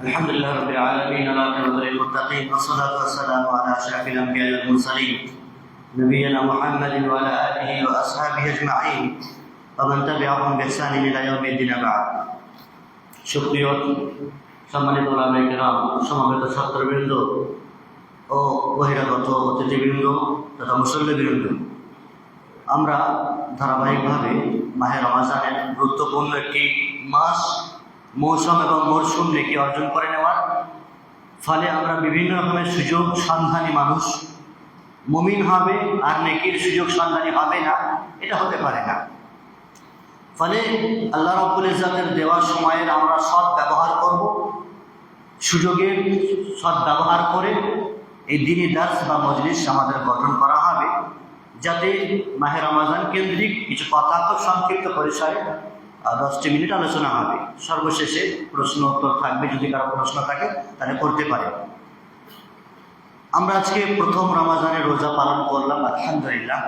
الحمد لله رب العالمين والعاقبة للمتقين والصلاة والسلام على أشرف الأنبياء والمرسلين نبينا محمد وعلى آله وأصحابه أجمعين ومن تبعهم بإحسان إلى يوم الدين بعد সুপ্রিয় সম্মানিত ওলামাইকেরাম সমাবেত ছাত্রবৃন্দ ও বহিরাগত অতিথিবৃন্দ তথা মুসল্লিবৃন্দ আমরা ধারাবাহিকভাবে মাহের রমাজানের গুরুত্বপূর্ণ একটি মাস মৌসুম এবং মরশুম নেকি অর্জন করে নেওয়ার। ফলে আমরা বিভিন্ন রকমের সুযোগ সন্ধানী মানুষ। মুমিন হবে আর নেকির সুযোগ সন্ধানী হবে না, এটা হতে পারে না। ফলে আল্লাহ রব্বুল ইজাতের দেওয়া সময়ের আমরা সৎ ব্যবহার করব সুযোগের সৎ ব্যবহার করে এই দিনী দাস বা মজলিস আমাদের গঠন করা হবে, যাতে মাহের রমাজান কেন্দ্রিক কিছু কথা তো সংক্ষিপ্ত পরিসরে দশটি মিনিট আলোচনা হবে। সর্বশেষে প্রশ্ন উত্তর থাকবে, যদি কারও প্রশ্ন থাকে, তাহলে করতে পারে। আমরা আজকে প্রথম রমাজানের রোজা পালন করলাম, আলহামদুলিল্লাহ।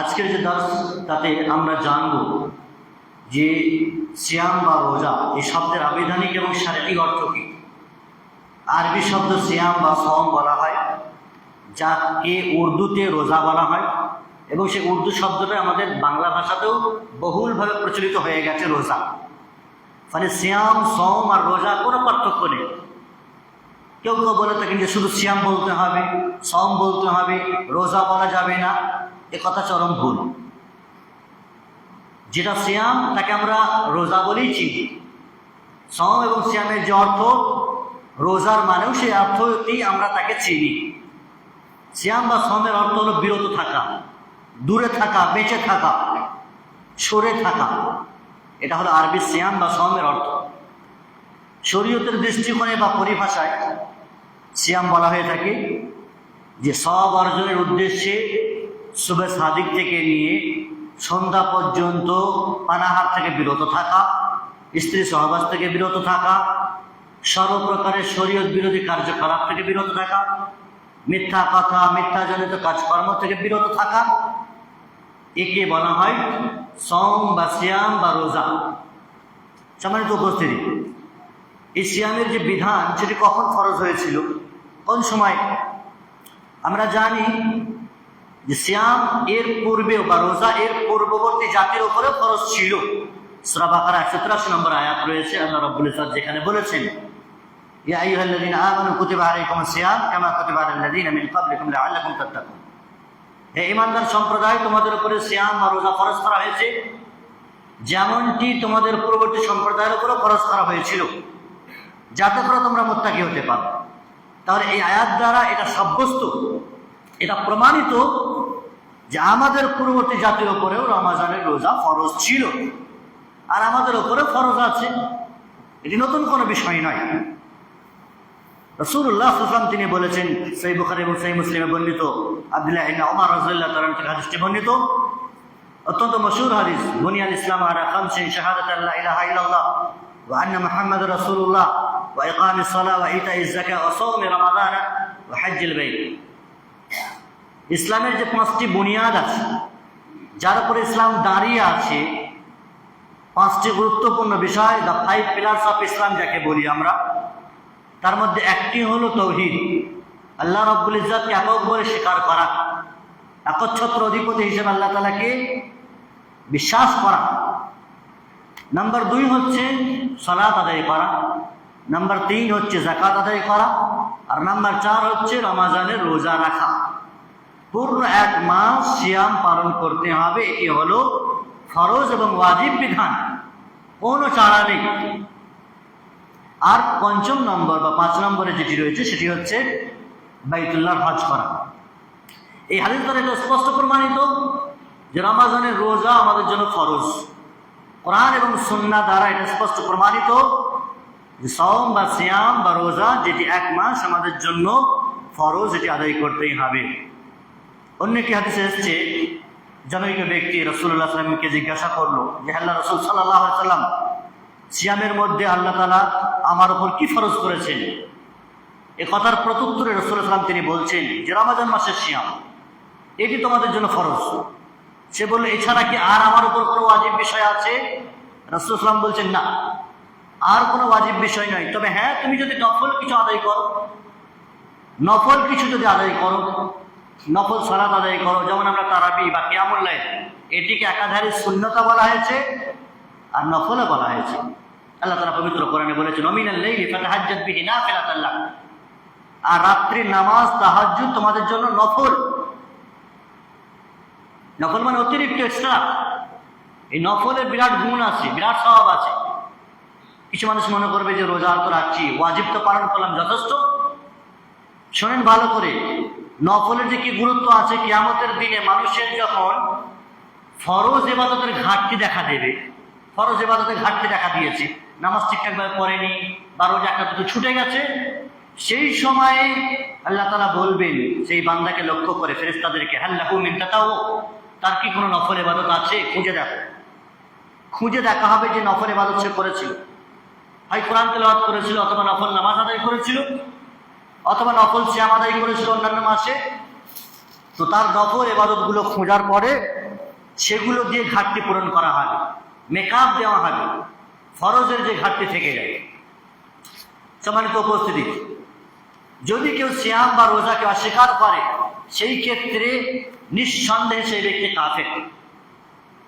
আজকের যে দাস তাতে আমরা জানব যে শ্যাম বা রোজা, এই শব্দের আবিধানিক এবং শারীরিক অর্থ কী? আরবি শব্দ শ্যাম বা সম বলা হয়, যাকে উর্দুতে রোজা বলা হয়। এবং সেই উর্দু শব্দটা আমাদের বাংলা ভাষাতেও বহুলভাবে প্রচলিত হয়ে গেছে রোজা। ফলে সিয়াম সম আর রোজা কোনো পার্থক্য নেই। কেউ কেউ বলে থাকেন যে শুধু সিয়াম বলতে হবে সম বলতে হবে, রোজা বলা যাবে না। এ কথা চরম ভুল। যেটা সিয়াম, তাকে আমরা রোজা বলেই চিনি। সম এবং সিয়ামের যে অর্থ, রোজার মানেও সেই অর্থটি আমরা তাকে চিনি। সিয়াম বা সমের অর্থ হলো বিরত থাকা। দূরে থাকা, বেঁচে থাকা, সরে থাকা, এটা হলো আরবি সিয়াম বা সমের অর্থ। শরীয়তের দৃষ্টিকোণে বা পরিভাষায় সিয়াম বলা হয়ে থাকে যে সব অর্জনের উদ্দেশ্যে শুভে সাদিক থেকে নিয়ে সন্ধ্যা পর্যন্ত পানাহার থেকে বিরত থাকা, স্ত্রী সহবাস থেকে বিরত থাকা, সর্বপ্রকারের শরীয়ত বিরোধী কার্যকলাপ থেকে বিরত থাকা, মিথ্যা কথা মিথ্যাজনিত কাজকর্ম থেকে বিরত থাকা একে বলা হয় সম বা শ্যাম বা রোজা। সম্মানিত উপস্থিতি, এই সিয়ামের যে বিধান সেটি কখন ফরজ হয়েছিল? কোন সময়? আমরা জানি যে সিয়াম এর পূর্বেও বা রোজা এর পূর্ববর্তী জাতির উপরে ফরজ ছিল। সুরাবাকার একশো তিরাশি নম্বর আয়াত রয়েছে, আল্লাহ রব্বুল ইসলাম যেখানে বলেছেন, ইয়া আইয়ুহাল্লাযীনা আমানু কুতিবা আলাইকুমুস সিয়াম কামা কুতিবা আলাল্লাযীনা মিন ক্বাবলিকুম লাআল্লাকুম তাত্তাকুন। হে ঈমানদার সম্প্রদায়, তোমাদের উপরে শ্যাম বা রোজা ফরজ করা হয়েছে। যেমনটি তোমাদের পূর্ববর্তী সম্প্রদায়ের উপরে ফরজ করা হয়েছিল। যাতে করে তোমরা মুত্তাকি হতে পারো। তাহলে এই আয়াত দ্বারা এটা সাব্যস্ত। এটা প্রমাণিত যে আমাদের পূর্ববর্তী জাতির উপরেও রমাজানের রোজা ফরজ ছিল। আর আমাদের উপরে ফরজ আছে। এটি নতুন কোনো বিষয় নয়। রসুল্লাহ আসলাম তিনি বলেছেন সেই বুখারি এবং সেই মুসলিমে বর্ণিত। আবদুল্লাহ রাদিয়াল্লাহু তাআলা থেকে হাদিসটি বর্ণিত। অত্যন্ত মশহুর হাদিস। বুনিয়াল ইসলাম আলা খামসিন শাহাদাত আল্লা ইলাহা ওয়া ইকামিস সালাহ ওয়া ইতাইজ যাকাত ওয়া সাওমি রমাদান ওয়া হজ্জিল বাইত। ইসলামের যে পাঁচটি বুনিয়াদ আছে, যার উপরে ইসলাম দাঁড়িয়ে আছে, পাঁচটি গুরুত্বপূর্ণ বিষয়, the five pillars of Islam যাকে বলি আমরা তার মধ্যে একটি হলো তৌহিদ। আল্লাহ রব্বুল ইজাতকে একক বলে স্বীকার করা। একচ্ছত্র অধিপতি হিসেবে আল্লাহ তালাকে বিশ্বাস করা। নাম্বার দুই হচ্ছে সলাৎ আদায় করা। নাম্বার তিন হচ্ছে জাকাত আদায় করা। আর নাম্বার চার হচ্ছে রমাজানের রোজা রাখা। পূর্ণ এক মাস সিয়াম পালন করতে হবে। এটি হলো ফরজ এবং ওয়াজিব বিধান। কোনো চারা নেই। আর পঞ্চম নম্বর বা পাঁচ নম্বরে যেটি রয়েছে, সেটি হচ্ছে বাইতুল্লাহ হজ করা। এই হাদিস দ্বারা এটা স্পষ্ট প্রমাণিত যে রমাজানের রোজা আমাদের জন্য ফরজ। কোরআন এবং সুন্না দ্বারা এটা স্পষ্ট প্রমাণিত যে সম বা সিয়াম বা রোজা যেটি এক মাস আমাদের জন্য ফরজ, এটি আদায় করতেই হবে। অন্য একটি হাদিসে এসছে, জনৈক ব্যক্তি রসুল্লাহ সাল্লামকে জিজ্ঞাসা করল যে, আল্লাহ রসুল সাল্লাহ সাল্লাম সিয়ামের মধ্যে আল্লাহ তালা আমার উপর কি ফরজ করেছেন? এ কথার প্রত্যুত্তরে রসুল সাল্লাম তিনি বলছেন যে রমাজান মাসের সিয়াম, এটি তোমাদের জন্য ফরজ। সে বলল, এছাড়া কি আর আমার উপর কোনো ওয়াজিব বিষয় আছে? রসুল সাল্লাম বলছেন, না। আর কোনো ওয়াজিব বিষয় নয়। তবে হ্যাঁ তুমি যদি নফল কিছু আদায় করো, নফল কিছু যদি আদায় করো, নফল সালাত আদায় করো, যেমন আমরা তারাবি বা কিয়ামুল্লাহ এটিকে একাধারে শূন্যতা বলা হয়েছে আর নফলও বলা হয়েছে। আল্লাহ তারা পবিত্র কোরআনে বলেছেন আর রাত্রি নামাজ তাহাজ্জুদ তোমাদের জন্য নফল। নফল মানে অতিরিক্ত এক্সট্রা এই নফলের বিরাট গুণ আছে, বিরাট স্বভাব আছে। কিছু মানুষ মনে করবে যে রোজা তো রাখছি, ওয়াজিব তো পালন করলাম যথেষ্ট। শোনেন ভালো করে, নফলের যে কি গুরুত্ব আছে, কিয়ামতের দিনে মানুষের যখন ফরজ এবাদতের ঘাটতি দেখা দেবে, ফরজ এবাদতের ঘাটতি দেখা দিয়েছে নামাজ ঠিকঠাকভাবে পড়েনি বা রোজা একটা দুটো ছুটে গেছে। সেই সময়ে আল্লাহ তালা বলবেন, সেই বান্দাকে লক্ষ্য করে ফেরেস তাদেরকে হাল্লাহু মিন্তাতাও তার কি কোনো নফল এবাদত আছে? খুঁজে দেখো। খুঁজে দেখা হবে যে নফল এবাদত সে করেছিল। হয় কোরআন তেলাওয়াত করেছিল অথবা নফল নামাজ আদায় করেছিল, অথবা নফল শ্যাম আদায় করেছিল অন্যান্য মাসে। তো তার নফল এবাদতগুলো খোঁজার পরে সেগুলো দিয়ে ঘাটতি পূরণ করা হবে, মেকআপ দেওয়া হবে। ফরজের যে ঘাটতি থেকে যায়। সম্মানিত উপস্থিতি, যদি কেউ শ্যাম বা রোজাকে অস্বীকার করে, সেই ক্ষেত্রে নিঃসন্দেহে সেই ব্যক্তি কাফের।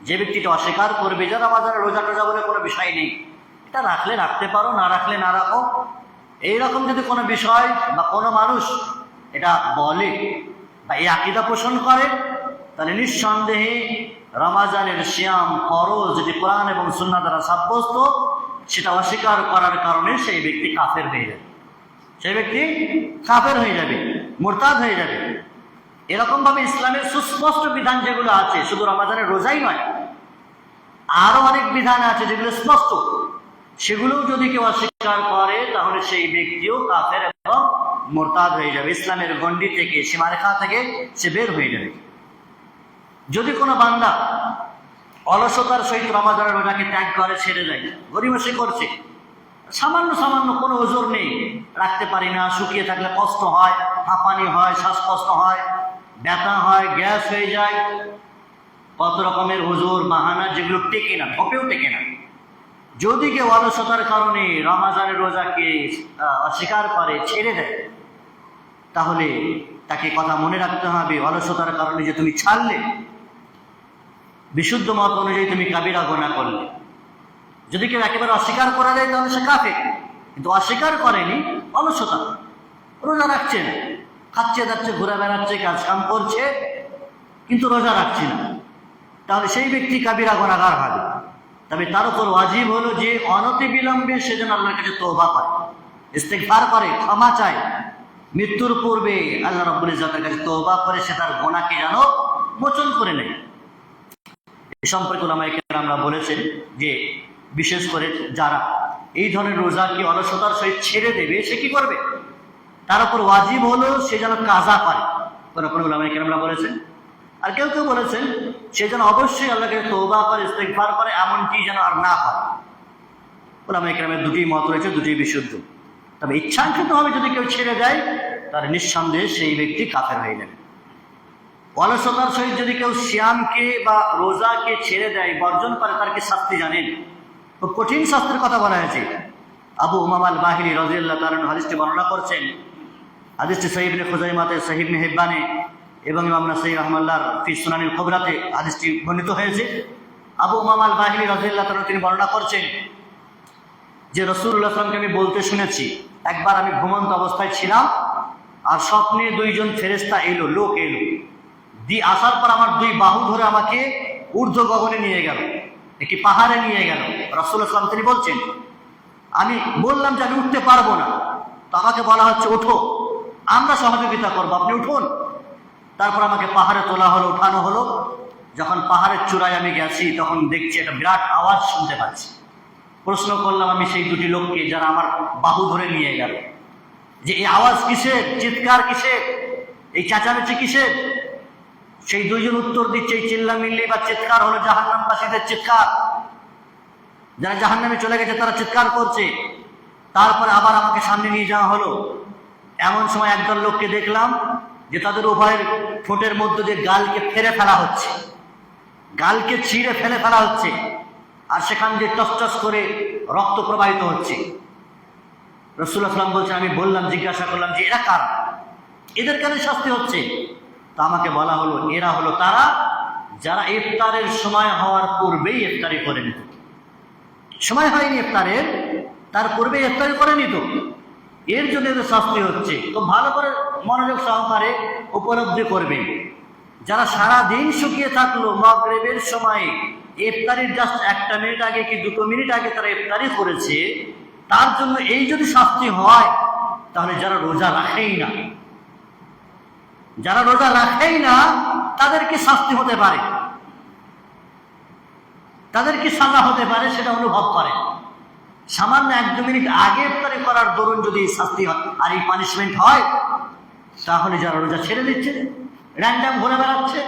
যে ব্যক্তিটা অস্বীকার করবে, যারা আমাদের রোজা টোজা বলে কোনো বিষয় নেই। এটা রাখলে রাখতে পারো, না রাখলে না রাখো। এইরকম যদি কোনো বিষয় বা কোনো মানুষ এটা বলে বা এই আকিদা পোষণ করে, তাহলে নিঃসন্দেহে রমাজানের শ্যাম ফরজ যেটি কোরআন এবং সুন্না দ্বারা সাব্যস্ত, সেটা অস্বীকার করার কারণে সেই ব্যক্তি কাফের হয়ে যাবে। সেই ব্যক্তি কাফের হয়ে যাবে, মোরতাদ হয়ে যাবে। এরকম ভাবে ইসলামের সুস্পষ্ট বিধান যেগুলো আছে, শুধু রমাজানের রোজাই নয়, আরও অনেক বিধান আছে যেগুলো স্পষ্ট। সেগুলোও যদি কেউ অস্বীকার করে, তাহলে সেই ব্যক্তিও কাফের এবং মোরতাদ হয়ে যাবে। ইসলামের গণ্ডি থেকে, সীমারেখা থেকে সে বের হয়ে যাবে। যদি কোনো বান্দা অলসতার সহিত রমাজানের রোজাকে ত্যাগ করে, ছেড়ে দেয়, গরিমসি করছে, সামান্য সামান্য কোনো ওজোর নেই, রাখতে পারি না, শুকিয়ে থাকলে কষ্ট হয়, হাঁপানি হয়, শ্বাসকষ্ট হয়, ব্যথা হয়, গ্যাস হয়ে যায়, কত রকমের ওজোর বাহানা যেগুলো টেকে না, ধপেও টেকে না। যদি কেউ অলসতার কারণে রমাজানের রোজাকে অস্বীকার করে, ছেড়ে দেয়, তাহলে তাকে কথা মনে রাখতে হবে, অলসতার কারণে যে তুমি ছাড়লে বিশুদ্ধ মত অনুযায়ী তুমি কাবিরা গোনা করলে। যদি কেউ একেবারে অস্বীকার করা যায়, তাহলে সে কাফে কিন্তু অস্বীকার করেনি, অলসতা। রোজা রাখছেন খাচ্ছে যাচ্ছে ঘুরে বেড়াচ্ছে কাজ কাম করছে, কিন্তু রোজা রাখছে না। তাহলে সেই ব্যক্তি কাবিরা গোনাগার হবে। তবে তার উপর ওয়াজিব হলো যে, অনতি বিলম্বে সে যেন আল্লাহর কাছে তৌবা করে। ইস্তেকবার করে, ক্ষমা চায়। মৃত্যুর পূর্বে আল্লাহ রব্বুল ইজ্জতের কাছে তৌবা করে সে তার গোনাকে যেন মোচন করে নেয়। এ সম্পর্কে আমরা বলেছেন যে, বিশেষ করে যারা এই ধরনের রোজাকে অলসতার সহিত ছেড়ে দেবে, সে কি করবে? তার উপর ওয়াজিব হলো সে যেন কাজা করে কোনো কোনো আমরা বলেছেন? আর কেউ কেউ বলেছেন, সে যেন অবশ্যই আল্লাহকে তৌবা করে ইস্তেকবার করে এমনটি যেন আর না করে ওলামাই কেরামের দুটি মত রয়েছে, দুটি বিশুদ্ধ। তবে ইচ্ছাকৃতভাবে যদি কেউ ছেড়ে দেয় তাহলে নিঃসন্দেহে সেই ব্যক্তি কাফের হয়ে যাবে। অলসতার সহিত যদি কেউ শ্যামকে বা রোজাকে ছেড়ে দেয় বর্জন করে, তার কি শাস্তি জানেন? খুব কঠিন শাস্তির কথা বলা হয়েছে। আবু উমামাল বাহিনী রাজিয়াল্লাহ তালন হাদিসটি বর্ণনা করছেন। হাদিসটি সহিবনে খুজাইমাতে সহিব হেব্বানে এবং ইমাম নাসাই রহমাল্লার ফি সুনানিল খবরাতে হাদিসটি বর্ণিত হয়েছে। আবু উমামাল বাহিনী রাজিয়াল্লাহ তালন তিনি বর্ণনা করছেন যে রসুল্লাহ আসলামকে আমি বলতে শুনেছি, একবার আমি ঘুমন্ত অবস্থায় ছিলাম আর স্বপ্নে দুইজন ফেরেস্তা এলো, লোক এলো। দি আসার পর আমার দুই বাহু ধরে আমাকে ঊর্ধ্ব গগনে নিয়ে গেল, একটি পাহাড়ে নিয়ে গেল। রসুল আসলাম তিনি বলছেন, আমি বললাম যে আমি উঠতে পারব না। তো আমাকে বলা হচ্ছে, ওঠো, আমরা সহযোগিতা করব, আপনি উঠুন। তারপর আমাকে পাহাড়ে তোলা হলো, উঠানো হলো। যখন পাহাড়ের চূড়ায় আমি গেছি, তখন দেখছি একটা বিরাট আওয়াজ শুনতে পাচ্ছি। প্রশ্ন করলাম, আমি সেই দুটি লোককে যারা আমার বাহু ধরে নিয়ে গেল, যে এই আওয়াজ কিসের? চিৎকার কিসের? এই চেঁচামেচি কিসের? সেই দুইজন উত্তর দিচ্ছে, এই চিল্লামিল্লি বা চিৎকার হলো জাহান্নামবাসীদের চিৎকার। যারা জাহান্নামে চলে গেছে, তারা চিৎকার করছে। তারপরে আবার আমাকে সামনে নিয়ে যাওয়া হলো। এমন সময় একদল লোককে দেখলাম যে তাদের উভয়ের ঠোঁটের মধ্যে দিয়ে গালকে ফেরে ফেলা হচ্ছে। গালকে ছিঁড়ে ফেলে ফেলা হচ্ছে। আর সেখান দিয়ে টস টস করে রক্ত প্রবাহিত হচ্ছে। রসুল্লাহ বলছেন আমি বললাম জিজ্ঞাসা করলাম যে, এরা কারা? এদের কেন শাস্তি হচ্ছে? তা আমাকে বলা হলো, এরা হলো তারা যারা ইফতারের সময় হওয়ার পূর্বেই ইফতারি করে নিত সময় হয়নি ইফতারের তার পূর্বে ইফতারি করে নিত এর জন্য এদের শাস্তি হচ্ছে। তো ভালো করে মনোযোগ সহকারে উপলব্ধি করবেন। যারা সারা দিন শুকিয়ে থাকল মগরেবের সময়ে ইফতারির জাস্ট একটা মিনিট আগে কি দুটো মিনিট আগে তারা ইফতারি করেছে, তার জন্য এই যদি শাস্তি হয়, তাহলে যারা রোজা রাখেই না। যারা রোজা রাখেই না, তাদের কি শাস্তি হতে পারে? তাদের কি সাজা হতে পারে সেটা অনুভব করে। সামান্য এক দু মিনিট আগে ইফতারি করার দরুন যদি শাস্তি হয় আর এই পানিশমেন্ট হয়, তাহলে যারা রোজা ছেড়ে দিচ্ছে র্যান্ডাম ঘুরে বেড়াচ্ছে,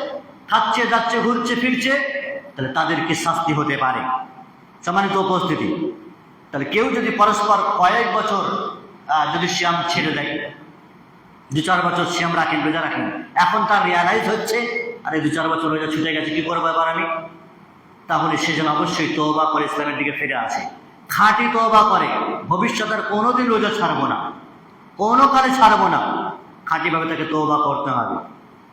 খাচ্ছে, যাচ্ছে, ঘুরছে, ফিরছে, তাহলে তাদের কি শাস্তি হতে পারে? সম্মানিত উপস্থিতি, তাহলে কেউ যদি পরস্পর কয়েক বছর যদি শ্যাম ছেড়ে দেয় দু চার বছর শ্যাম রাখেন রোজা রাখেন। এখন তার রিয়ালাইজ হচ্ছে, আরে দু চার বছর রোজা ছুটে গেছে, কি করব এবার আমি? তাহলে সে যেন অবশ্যই তোবা করে, ইসলামের দিকে ফিরে আসে। খাঁটি তোবা করে ভবিষ্যতের কোনোদিন রোজা ছাড়বো না। কোনো কালে ছাড়বো না। খাঁটিভাবে তাকে তোবা করতে হবে।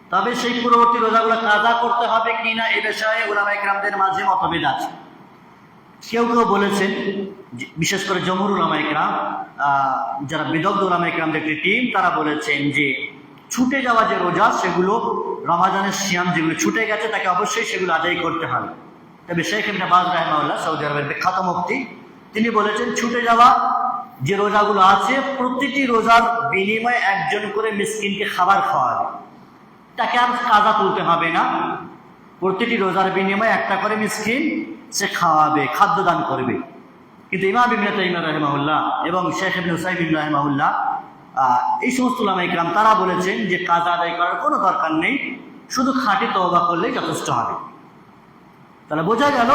তবে সেই পূর্ববর্তী রোজাগুলো কাজা করতে হবে কি না এ বিষয়ে ওলামাই গ্রামদের মাঝে মতভেদ আছে। কেউ কেউ বলেছেন বিশেষ করে জমহুর ওলামাই গ্রাম যারা বিদগ্ধ ওলামাই গ্রামদের একটি টিম তারা বলেছেন যে, ছুটে যাওয়া যে রোজা, সেগুলো রমাজানের সিয়াম যেগুলো ছুটে গেছে, তাকে অবশ্যই সেগুলো আদায় করতে হবে। তবে শেখ ইবনে বাজ রাহমাউল্লাহ সৌদি আরবের বিখ্যাত মুফতি, তিনি বলেছেন, ছুটে যাওয়া যে রোজাগুলো আছে, প্রতিটি রোজার বিনিময়ে একজন করে মিসকিনকে খাবার খাওয়াবে। তাকে আর কাজা তুলতে হবে না। প্রতিটি রোজার বিনিময়ে একটা করে মিসকিন সে খাওয়াবে খাদ্য দান করবে। কিন্তু ইমাম ইবনে তাইমিয়া রাহিমাহুল্লাহ এবং শেখ ইবনে হুসাইন রাহিমাহুল্লাহ আহ, এই সমস্ত লামাইকরাম তারা বলেছেন যে কাজা আদায় করার কোনো দরকার নেই শুধু খাঁটি তওবা করলেই যথেষ্ট হবে। তাহলে বোঝা গেল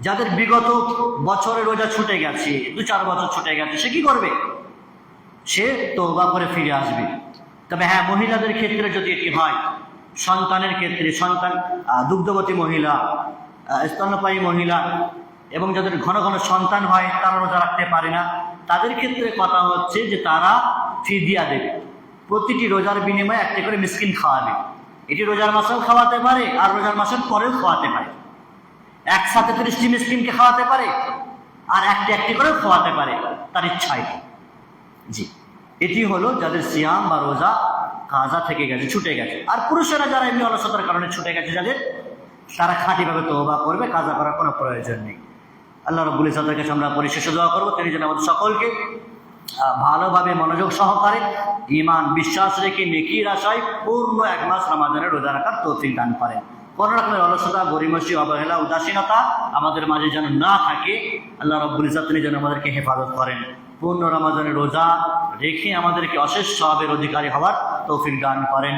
যাদের বিগত বছরে রোজা ছুটে গেছে দু চার বছর ছুটে গেছে সে কি করবে? সে তওবা করে ফিরে আসবে। তবে হ্যাঁ মহিলাদের ক্ষেত্রে যদি এটি হয় সন্তানের ক্ষেত্রে সন্তান দুগ্ধবতী মহিলা স্তন্যপায়ী মহিলা, এবং যাদের ঘন ঘন সন্তান হয়, তারা রোজা রাখতে পারে না। তাদের ক্ষেত্রে কথা হচ্ছে যে তারা ফি ফিদিয়া দেবে। প্রতিটি রোজার বিনিময়ে একটি করে মিসকিন খাওয়াবে। এটি রোজার মাসেও খাওয়াতে পারে, আর রোজার মাসের পরেও খাওয়াতে পারে। একসাথে তিরিশটি মিসকিনকে খাওয়াতে পারে, আর একটি একটি করে খাওয়াতে পারে। তার ইচ্ছা জি। এটি হলো যাদের সিয়াম বা রোজা কাজা থেকে গেছে, ছুটে গেছে। আর পুরুষেরা যারা এমনি অলসতার কারণে ছুটে গেছে যাদের, তারা খাঁটিভাবে তওবা করবে কাজা করার কোনো প্রয়োজন নেই। আল্লাহ রব্বুল ইসলামের কাছে আমরা পরিশেষে দোয়া করব। তিনি যেন আমাদের সকলকে ভালোভাবে মনোযোগ সহকারে ইমান বিশ্বাস রেখে, নেকির আশায় পূর্ণ এক মাস রমাদানের রোজা রাখার তৌফিক দান করেন। কোনো রকমের অলসতা গরিমসি অবহেলা, উদাসীনতা আমাদের মাঝে যেন না থাকে, আল্লাহ রব্বুল ইসলাম তিনি যেন আমাদেরকে হেফাজত করেন। পূর্ণ রমাদানের রোজা রেখে আমাদেরকে অশেষ স্বভাবের অধিকারী হওয়ার তৌফিক দান করেন।